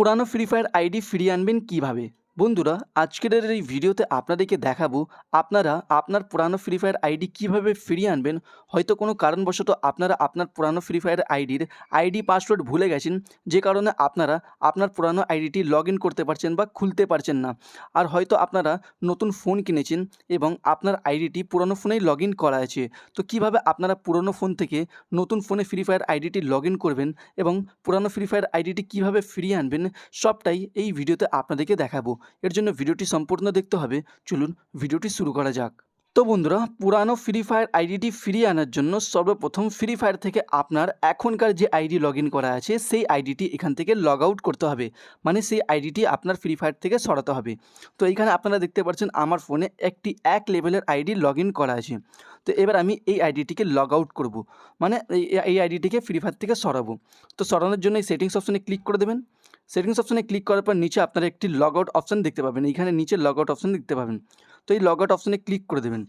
পুরানো free fire ID ফিরিয়ে আনবেন কীভাবে? বন্ধুরা, আজকের এই ভিডিওতে আপনাদেরকে দেখাবো আপনারা আপনার পুরানো ফ্রি ফায়ার আইডি কীভাবে ফিরিয়ে আনবেন। হয়তো কোনো কারণবশত আপনারা আপনার পুরানো ফ্রি ফায়ার আইডির আইডি পাসওয়ার্ড ভুলে গেছেন, যে কারণে আপনারা আপনার পুরানো আইডিটি লগ করতে পারছেন বা খুলতে পারছেন না। আর হয়তো আপনারা নতুন ফোন কিনেছেন এবং আপনার আইডিটি পুরনো ফোনেই লগ ইন করা আছে। তো কীভাবে আপনারা পুরনো ফোন থেকে নতুন ফোনে ফ্রি ফায়ার আইডিটি লগ করবেন এবং পুরানো ফ্রি ফায়ার আইডিটি কীভাবে ফিরিয়ে আনবেন, সবটাই এই ভিডিওতে আপনাদেরকে দেখাবো। এর জন্য ভিডিওটি সম্পূর্ণ দেখতে হবে। চলুন ভিডিওটি শুরু করা যাক। তো বন্ধুরা, পুরানো ফ্রি ফায়ার আইডিটি ফিরিয়ে আনার জন্য সর্বপ্রথম ফ্রি ফায়ার থেকে আপনার এখনকার যে আইডি লগ করা আছে, সেই আইডিটি এখান থেকে লগ আউট করতে হবে। মানে সেই আইডিটি আপনার ফ্রি ফায়ার থেকে সরাতে হবে। তো এইখানে আপনারা দেখতে পাচ্ছেন, আমার ফোনে একটি এক লেভেলের আইডি লগ করা আছে। তো এবার আমি এই আইডিটিকে লগ আউট করব। মানে এই আইডিটিকে ফ্রি ফায়ার থেকে সরাবো। তো সরানোর জন্য এই সেটিংস অপশনে ক্লিক করে দেবেন। সেটিংস অপশনে ক্লিক করার পর নিচে আপনারা একটি লগ আউট অপশান দেখতে পাবেন। এইখানে নিচে লগ আউট অপশান দেখতে পাবেন। তো এই লগ আউট অপশানে ক্লিক করে দেবেন।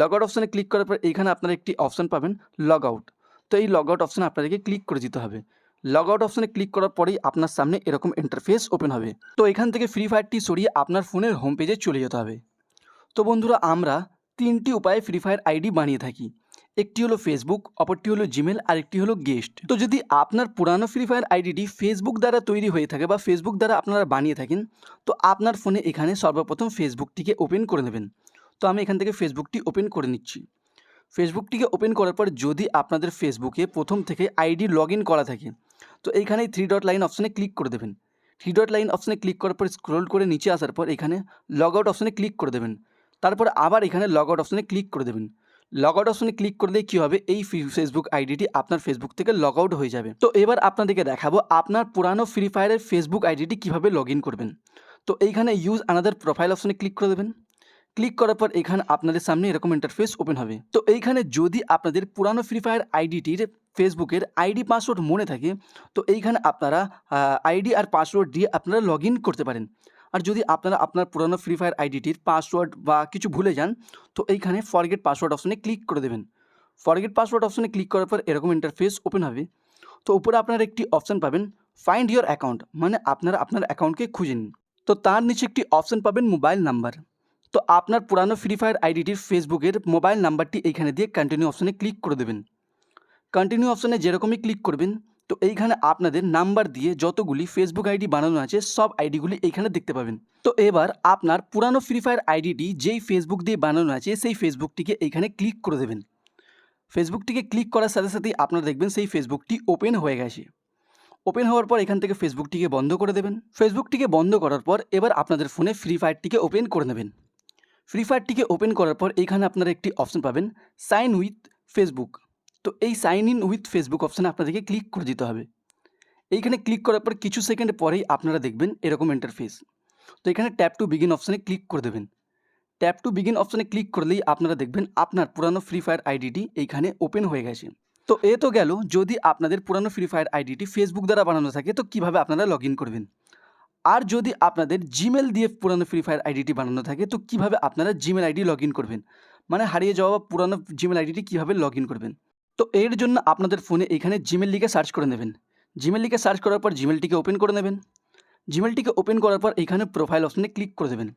লগ আউট অপশানে ক্লিক করার পর এইখানে আপনারা একটি অপশান পাবেন লগ আউট তো এই লগ আউট অপশানে আপনাদেরকে ক্লিক করে দিতে হবে। লগ আউট অপশানে ক্লিক করার পরেই আপনার সামনে এরকম ইন্টারফেস ওপেন হবে। তো এখান থেকে ফ্রি ফায়ারটি সরিয়ে আপনার ফোনের হোম পেজে চলে যেতে হবে। তো বন্ধুরা, আমরা তিনটি উপায়ে ফ্রি ফায়ার আইডি বানিয়ে থাকি। একটি হলো ফেসবুক অপরটি হলো জিমেল আর একটি হলো গেস্ট তো যদি আপনার পুরানো ফ্রি ফায়ার আইডিটি ফেসবুক দ্বারা তৈরি হয়ে থাকে বা ফেসবুক দ্বারা আপনারা বানিয়ে থাকেন, তো আপনার ফোনে এখানে সর্বপ্রথম ফেসবুকটিকে ওপেন করে নেবেন। তো আমি এখান থেকে ফেসবুকটি ওপেন করে নিচ্ছি। ফেসবুকটিকে ওপেন করার পর যদি আপনাদের ফেসবুকে প্রথম থেকে আইডি লগ করা থাকে, তো এইখানে থ্রি ডট লাইন অপশানে ক্লিক করে দেবেন। থ্রি ডট লাইন অপশানে ক্লিক করার পর স্ক্রোল করে নিচে আসার পর এখানে লগ আউট অপশানে ক্লিক করে দেবেন। তারপর আবার এখানে লগ আউট অপশানে ক্লিক করে দেবেন। লগ আউট অপশনে ক্লিক করলে কী হবে? এই ফেসবুক আইডিটি আপনার ফেসবুক থেকে লগ আউট হয়ে যাবে। তো এবার আপনাদেরকে দেখাবো আপনার পুরানো ফ্রি ফায়ারের ফেসবুক আইডিটি কীভাবে লগ ইন করবেন। তো এইখানে ইউজ আনাদার প্রোফাইল অপশনে ক্লিক করে দেবেন। ক্লিক করার পর এখানে আপনাদের সামনে এরকম ইন্টারফেস ওপেন হবে। তো এইখানে যদি আপনাদের পুরানো ফ্রি ফায়ার আইডিটির ফেসবুকের আইডি পাসওয়ার্ড মনে থাকে, তো এইখানে আপনারা আইডি আর পাসওয়ার্ড দিয়ে আপনারা লগ করতে পারেন। আর যদি আপনারা আপনার পুরনো ফ্রি ফায়ার আইডিটির পাসওয়ার্ড বা কিছু ভুলে যান, তো এইখানে ফরগেট পাসওয়ার্ড অপশনে ক্লিক করে দেবেন। ফরগেট পাসওয়ার্ড অপশনে ক্লিক করার পর এরকম ইন্টারফেস ওপেন হবে। তো উপরে আপনারা একটি অপশান পাবেন ফাইন্ড ইয়োর অ্যাকাউন্ট মানে আপনারা আপনার অ্যাকাউন্টকে খুঁজে নিন। তো তার নিচে একটি অপশান পাবেন মোবাইল নাম্বার তো আপনার পুরানো ফ্রি ফায়ার আইডিটির ফেসবুকের মোবাইল নাম্বারটি এইখানে দিয়ে কন্টিনিউ অপশানে ক্লিক করে দেবেন। কন্টিনিউ অপশানে যেরকমই ক্লিক করবেন তো এইখানে আপনাদের নাম্বার দিয়ে যতগুলি ফেসবুক আইডি বানানো আছে, সব আইডিগুলি এইখানে দেখতে পাবেন। তো এবার আপনার পুরানো ফ্রি ফায়ার আইডিটি যেই ফেসবুক দিয়ে বানানো আছে, সেই ফেসবুকটিকে এইখানে ক্লিক করে দেবেন। ফেসবুকটিকে ক্লিক করার সাথে সাথেই আপনারা দেখবেন সেই ফেসবুকটি ওপেন হয়ে গেছে। ওপেন হওয়ার পর এখান থেকে ফেসবুকটিকে বন্ধ করে দেবেন। ফেসবুকটিকে বন্ধ করার পর এবার আপনাদের ফোনে ফ্রি ফায়ারটিকে ওপেন করে নেবেন। ফ্রি ফায়ারটিকে ওপেন করার পর এখানে আপনারা একটি অপশন পাবেন সাইন উইথ ফেসবুক তো এই সাইন ইন উইথ ফেসবুক অপশানে আপনাদেরকে ক্লিক করে দিতে হবে। এইখানে ক্লিক করার পর কিছু সেকেন্ড পরেই আপনারা দেখবেন এরকম ইন্টারফেস তো এখানে ট্যাপ টু বিগিন অপশানে ক্লিক করে দেবেন। ট্যাপ টু বিগিন অপশানে ক্লিক করলেই আপনারা দেখবেন আপনার পুরানো ফ্রি ফায়ার আইডিটি এইখানে ওপেন হয়ে গেছে। তো এ তো গেল, যদি আপনাদের পুরানো ফ্রি ফায়ার আইডিটি ফেসবুক দ্বারা বানানো থাকে, তো কীভাবে আপনারা লগ করবেন? আর যদি আপনাদের জিমেল দিয়ে পুরানো ফ্রি ফায়ার আইডিটি বানানো থাকে, তো কীভাবে আপনারা জিমেল আইডি লগ করবেন? মানে হারিয়ে যাওয়া পুরানো জিমেল আইডিটি কীভাবে লগ করবেন? তো এর জন্য আপনাদের ফোনে এখানে জিমেল লিখে সার্চ করে নেবেন। জিমেল লিখে সার্চ করার পর জিমেলটিকে ওপেন করে নেবেন। জিমেলটিকে ওপেন করার পর এখানে প্রোফাইল অপশানে ক্লিক করে দেবেন।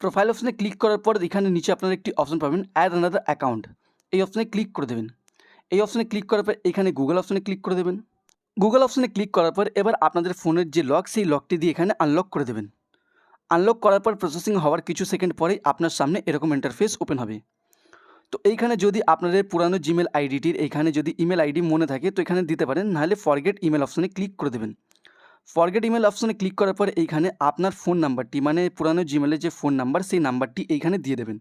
প্রোফাইল অপশানে ক্লিক করার পর এখানে নিচে আপনারা একটি অপশান পাবেন অ্যাড আনাদার অ্যাকাউন্ট এই অপশানে ক্লিক করে দেবেন। এই অপশানে ক্লিক করার পর এখানে গুগল অপশানে ক্লিক করে দেবেন। গুগল অপশানে ক্লিক করার পর এবার আপনাদের ফোনের যে লক সেই লকটি দিয়ে এখানে আনলক করে দেবেন। আনলক করার পর প্রসেসিং হওয়ার কিছু সেকেন্ড পরেই আপনার সামনে এরকম ইন্টারফেস ওপেন হবে। তো এইখানে যদি আপনাদের পুরানো জিমেল আইডিটির এইখানে যদি ইমেল আইডি মনে থাকে, তো এখানে দিতে পারেন, নাহলে ফরগেট ইমেল অপশনে ক্লিক করে দেবেন। ফরগেট ইমেল অপশনে ক্লিক করার পর এইখানে আপনার ফোন নাম্বারটি মানে পুরানো জিমেলের যে ফোন নাম্বার সেই নাম্বারটি এইখানে দিয়ে দেবেন।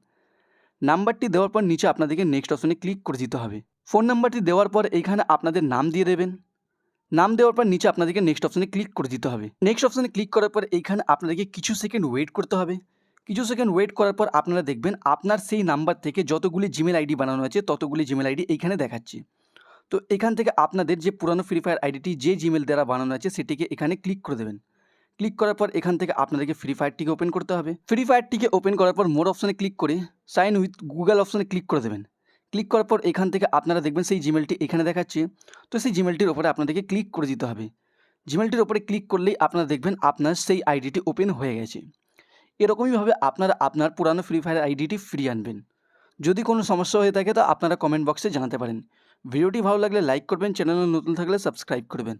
নাম্বারটি দেওয়ার পর নিচে আপনাদেরকে নেক্সট অপশনে ক্লিক করে দিতে হবে। ফোন নাম্বারটি দেওয়ার পর এইখানে আপনাদের নাম দিয়ে দেবেন। নাম দেওয়ার পর নিচে আপনাদেরকে নেক্সট অপশনে ক্লিক করে দিতে হবে। নেক্সট অপশনে ক্লিক করার পর এইখানে আপনাদেরকে কিছু সেকেন্ড ওয়েট করতে হবে। কিছু সেকেন্ড ওয়েট করার পর আপনারা দেখবেন আপনার সেই নাম্বার থেকে যতগুলি জিমেল আইডি বানানো আছে, ততগুলি জিমেল আইডি এইখানে দেখাচ্ছে। তো এখান থেকে আপনাদের যে পুরানো ফ্রি ফায়ার আইডিটি যে জিমেল দ্বারা বানানো আছে, সেটিকে এখানে ক্লিক করে দেবেন। ক্লিক করার পর এখান থেকে আপনাদেরকে ফ্রি ফায়ারটিকে ওপেন করতে হবে। ফ্রি ফায়ারটিকে ওপেন করার পর মোর অপশানে ক্লিক করে সাইন উইথ গুগল অপশানে ক্লিক করে দেবেন। ক্লিক করার পর এখান থেকে আপনারা দেখবেন সেই জিমেলটি এখানে দেখাচ্ছে। তো সেই জিমেলটির ওপরে আপনাদেরকে ক্লিক করে দিতে হবে। জিমেলটির ওপরে ক্লিক করলেই আপনারা দেখবেন আপনার সেই আইডিটি ওপেন হয়ে গেছে। এরকমইভাবে আপনারা, আপনার পুরানো ফ্রি ফায়ার আইডিটি ফ্রি আনবেন। যদি কোনো সমস্যা হয়ে থাকে তো আপনারা কমেন্ট বক্সে জানাতে পারেন। ভিডিওটি ভালো লাগলে লাইক করবেন চ্যানেলে নতুন থাকলে সাবস্ক্রাইব করবেন।